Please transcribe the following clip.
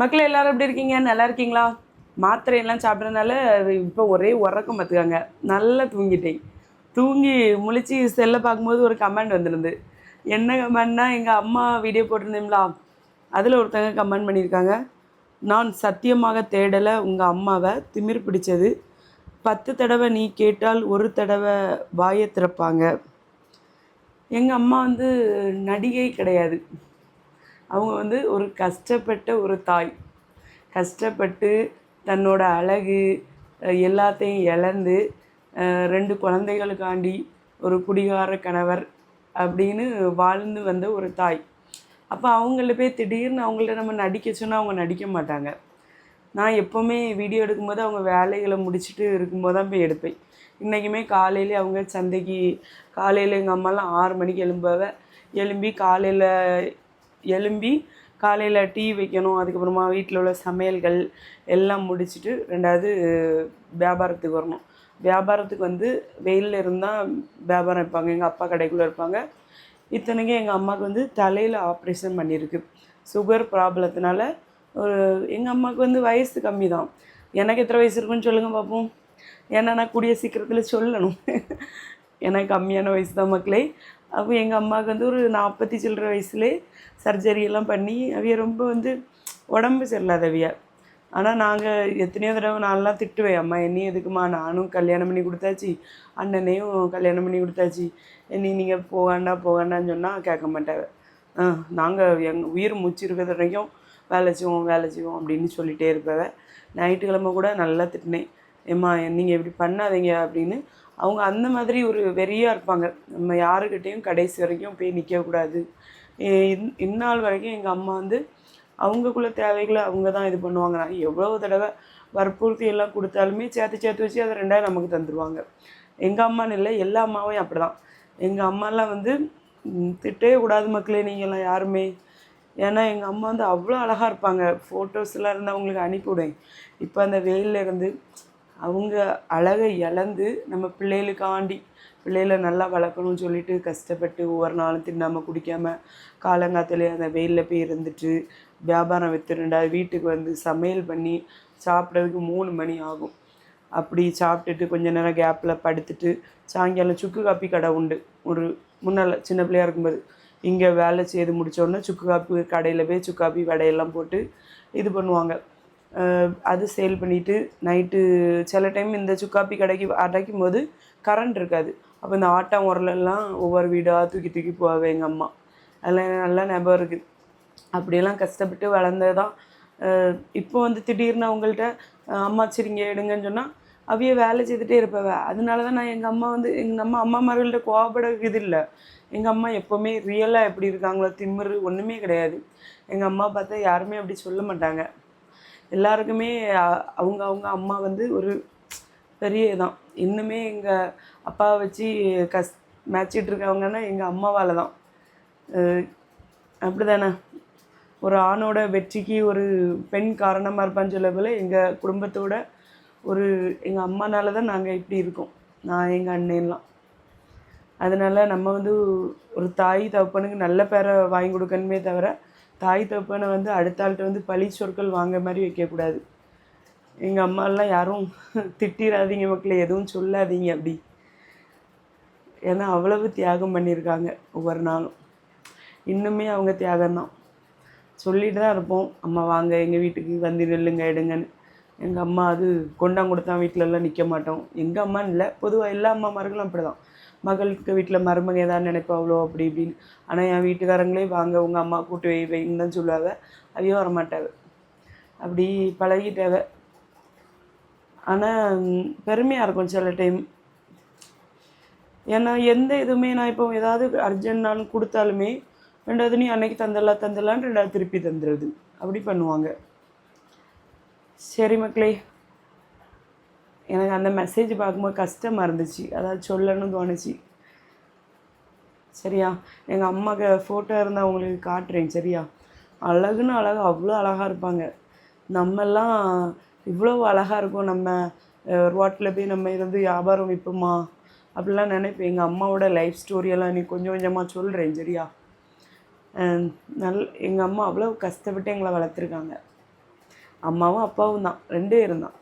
மக்கள் எல்லாரும் எப்படி இருக்கீங்க? நல்லா இருக்கீங்களா? மாத்திரை எல்லாம் சாப்பிட்றதுனால இப்போ ஒரே உறக்கம் பார்த்துக்காங்க நல்லா தூங்கிட்டேன். தூங்கி முழிச்சு செல்லை பார்க்கும்போது ஒரு கமெண்ட் வந்திருந்து என்ன கமெண்ட்னா எங்கள் அம்மா வீடியோ போட்டிருந்தீங்களா? அதில் ஒருத்தங்க கமெண்ட் பண்ணியிருக்காங்க. நான் சத்தியமாக தேடலை உங்கள் அம்மாவை திமிர் பிடிச்சது. பத்து தடவை நீ கேட்டால் ஒரு தடவை வாயை திறப்பாங்க. எங்கள் அம்மா வந்து நடிகை கிடையாது. அவங்க வந்து ஒரு கஷ்டப்பட்ட ஒரு தாய். கஷ்டப்பட்டு தன்னோட அழகு எல்லாத்தையும் இழந்து ரெண்டு குழந்தைகளுக்காண்டி ஒரு குடிகார கணவர் அப்படின்னு வாழ்ந்து வந்த ஒரு தாய். அப்போ அவங்கள போய் திடீர்னு அவங்கள்ட்ட நம்ம நடிக்க சொன்னால் அவங்க நடிக்க மாட்டாங்க. நான் எப்போவுமே வீடியோ எடுக்கும்போது அவங்க வேலைகளை முடிச்சுட்டு இருக்கும்போது தான் போய் எடுப்பேன். இன்றைக்குமே காலையிலே அவங்க சந்தைக்கு காலையில் எங்கள் அம்மாலாம் ஆறு மணிக்கு எழும்புவ எழும்பி காலையில் எழும்பி காலையில் டீ வைக்கணும். அதுக்கப்புறமா வீட்டில் உள்ள சமையல்கள் எல்லாம் முடிச்சுட்டு ரெண்டாவது வியாபாரத்துக்கு வரணும். வியாபாரத்துக்கு வந்து வெயிலில் இருந்தால் வியாபாரம் வைப்பாங்க. எங்கள் அப்பா கடைக்குள்ளே இருப்பாங்க. இத்தனைக்கும் எங்கள் அம்மாவுக்கு வந்து தலையில் ஆப்ரேஷன் பண்ணியிருக்கு. சுகர் ப்ராப்ளத்தினால ஒரு எங்கள் அம்மாவுக்கு வந்து வயசு கம்மி தான் எனக்கு எத்தனை வயசு இருக்குன்னு சொல்லுங்கள் பார்ப்போம் ஏன்னா நான் கூடிய சீக்கிரத்தில் சொல்லணும். எனக்கு கம்மியான வயசு தான் மக்களே. அப்போ எங்கள் அம்மாவுக்கு வந்து ஒரு நாற்பத்தி சில்லற வயசுலே சர்ஜரி எல்லாம் பண்ணி அவிய ரொம்ப வந்து உடம்பு சரியில்லாதவிய ஆனால் நாங்கள் எத்தனையோ தடவை நான்லாம் திட்டுவேன் அம்மா என்னையும் எதுக்குமா நானும் கல்யாணம் பண்ணி கொடுத்தாச்சு அண்ணனையும் கல்யாணம் பண்ணி கொடுத்தாச்சு என்னையும் நீங்கள் போகாண்டா போகாண்டான்னு சொன்னால் கேட்க மாட்டாங்க. ஆ நாங்கள் எங்கள் உயிர் மூச்சு இருக்கிறது வரைக்கும் வேலை செய்வோம் வேலை செய்வோம் அப்படின்னு சொல்லிகிட்டே இருப்பவ. ஞாயிற்றுக்கிழமை கூட நல்லா திட்டினேன் ஏம்மா நீங்கள் இப்படி பண்ணாதீங்க அப்படின்னு அவங்க அந்த மாதிரி ஒரு வெறியாக இருப்பாங்க. நம்ம யாருக்கிட்டேயும் கடைசி வரைக்கும் போய் நிற்கக்கூடாது இந்நாள் வரைக்கும் எங்கள் அம்மா வந்து அவங்கக்குள்ள தேவைகளை அவங்க தான் இது பண்ணுவாங்க. நான் எவ்வளோ தடவை வற்புறுத்தி எல்லாம் கொடுத்தாலுமே சேர்த்து சேர்த்து வச்சு அதை ரெண்டாயிரம் நமக்கு தந்துடுவாங்க எங்கள் அம்மான்னு இல்லை எல்லா அம்மாவையும் அப்படி தான் எங்கள் அம்மாலாம் வந்து திட்டே திட்டவே கூடாது மக்களே நீங்கள்லாம் யாருமே. ஏன்னா எங்கள் அம்மா வந்து அவ்வளோ அழகாக இருப்பாங்க. ஃபோட்டோஸ்லாம் இருந்து அவங்களுக்கு அனுப்பிவிடுவேன் இப்போ அந்த வெயிலில் இருந்து அவங்க அழகை இழந்து நம்ம பிள்ளைகளுக்காண்டி பிள்ளைகளை நல்லா வளர்க்கணும்னு சொல்லிட்டு கஷ்டப்பட்டு ஒவ்வொரு நாளும் தின்னாமல் குடிக்காமல் காலங்காத்துலேயே அந்த வெயிலில் போய் இருந்துட்டு வியாபாரம் விற்று ரெண்டாவது வீட்டுக்கு வந்து சமையல் பண்ணி சாப்பிட்றதுக்கு மூணு மணி ஆகும். அப்படி சாப்பிட்டுட்டு கொஞ்ச நேரம் கேப்பில் படுத்துட்டு சாயங்காலம் சுக்கு காப்பி கடை உண்டு. ஒரு முன்னால் சின்ன பிள்ளையா இருக்கும்போது இங்கே வேலை செய்து முடித்தோடனே சுக்கு காப்பி கடையில் போய் சுக்கு காப்பி வடையெல்லாம் போட்டு இது பண்ணுவாங்க. அது சேல் பண்ணிவிட்டு நைட்டு சில டைம் இந்த சுக்காப்பி கடைக்கு அடைக்கும் போது கரண்ட் இருக்காது. அப்போ இந்த ஆட்டம் உரலெல்லாம் ஒவ்வொரு வீடாக தூக்கி தூக்கி போவாங்க எங்கள் அம்மா. அதெல்லாம் நல்லா ஞாபகம் இருக்குது அப்படியெல்லாம் கஷ்டப்பட்டு வளர்ந்தது தான் இப்போ வந்து திடீர்னு அவங்கள்ட்ட அம்மா சரிங்க எடுங்கன்னு சொன்னால் அவைய வேலை செய்துகிட்டே இருப்பவ. அதனால தான் நான் எங்கள் அம்மா வந்து எங்கள் அம்மா அம்மாமார்கள்ட்ட கோவப்பட இது இல்லை. எங்கள் அம்மா எப்போவுமே ரியலாக எப்படி இருக்காங்களோ திமிரு ஒன்றுமே கிடையாது. எங்கள் அம்மா பார்த்தா யாருமே அப்படி சொல்ல மாட்டாங்க. எல்லாருக்குமே அவங்க அவங்க அம்மா வந்து ஒரு பெரிய இதான். இன்னுமே எங்கள் அப்பாவை வச்சு கஸ் மேய்ச்சிட்டு இருக்கவங்கன்னா எங்கள் அம்மாவால் தான். அப்படி தானே ஒரு ஆணோட வெற்றிக்கு ஒரு பெண் காரணமாக இருப்பான்னு சொல்ல போல எங்கள் குடும்பத்தோட ஒரு எங்கள் அம்மானால தான் நாங்கள் இப்படி இருக்கோம். நான் எங்கள் அண்ணன்லாம். அதனால் நம்ம வந்து ஒரு தாய் தகப்பனுக்கு நல்ல பேரை வாங்கி கொடுக்கணுமே தவிர தாய் தப்பனை வந்து அடுத்த ஆள்கிட்ட வந்து பழி சொற்கள் வாங்க மாதிரி வைக்கக்கூடாது. எங்கள் அம்மாலாம் யாரும் திட்டிடாதீங்க மக்களை எதுவும் சொல்லாதீங்க அப்படி. ஏன்னா அவ்வளவு தியாகம் பண்ணியிருக்காங்க ஒவ்வொரு நாளும். இன்னுமே அவங்க தியாகம்தான் சொல்லிட்டு தான் இருப்போம். அம்மா வாங்க எங்கள் வீட்டுக்கு வந்து நெல்லுங்க எடுங்கன்னு. எங்கள் அம்மா அது கொண்டாங்குடுத்தான் வீட்டிலலாம் நிற்க மாட்டோம். எங்கள் அம்மான்னு இல்லை பொதுவாக எல்லா அம்மாமார்களும் அப்படி தான் மகளுக்கு வீட்டில் மருமக ஏதாவது நினைப்பாவளோ அப்படி இப்படின்னு. ஆனால் என் வீட்டுக்காரங்களே வாங்க உங்கள் அம்மா கூட்டு வை வைன்னு தான் சொல்லுவாங்க. அவையோ வரமாட்டாள் அப்படி பழகிட்டாவ ஆனால் பெருமையாக இருக்கும் சில டைம். ஏன்னா எந்த இதுவுமே நான் இப்போ ஏதாவது அர்ஜென்ட்னாலும் கொடுத்தாலுமே ரெண்டாவது நீ அன்னைக்கு தந்துடலாம் தந்துடலான்னு ரெண்டாவது திருப்பி தந்துடுது அப்படி பண்ணுவாங்க. சரி மக்களே எனக்கு அந்த மெசேஜ் பார்க்கும்போது கஷ்டமாக இருந்துச்சு. அதாவது சொல்லணும்னு தோணுச்சு. சரியா? எங்கள் அம்மாக்கு ஃபோட்டோ இருந்தால் உங்களுக்கு காட்டுறேன். சரியா? அழகுன்னு அழகு அவ்வளோ அழகாக இருப்பாங்க. நம்மெல்லாம் இவ்வளோ அழகாக இருக்கும். நம்ம ரோட்டில் போய் நம்ம இருந்து வியாபாரம் விற்போமா அப்படிலாம் நினைப்பேன். எங்கள் அம்மாவோட லைஃப் ஸ்டோரியெல்லாம் நீ கொஞ்சம் கொஞ்சமாக சொல்கிறேன் சரியா? நல் எங்கள் அம்மா அவ்வளோ கஷ்டப்பட்டு எங்களை வளர்த்துருக்காங்க. அம்மாவும் அப்பாவும் தான். ரெண்டு பேரும் தான்.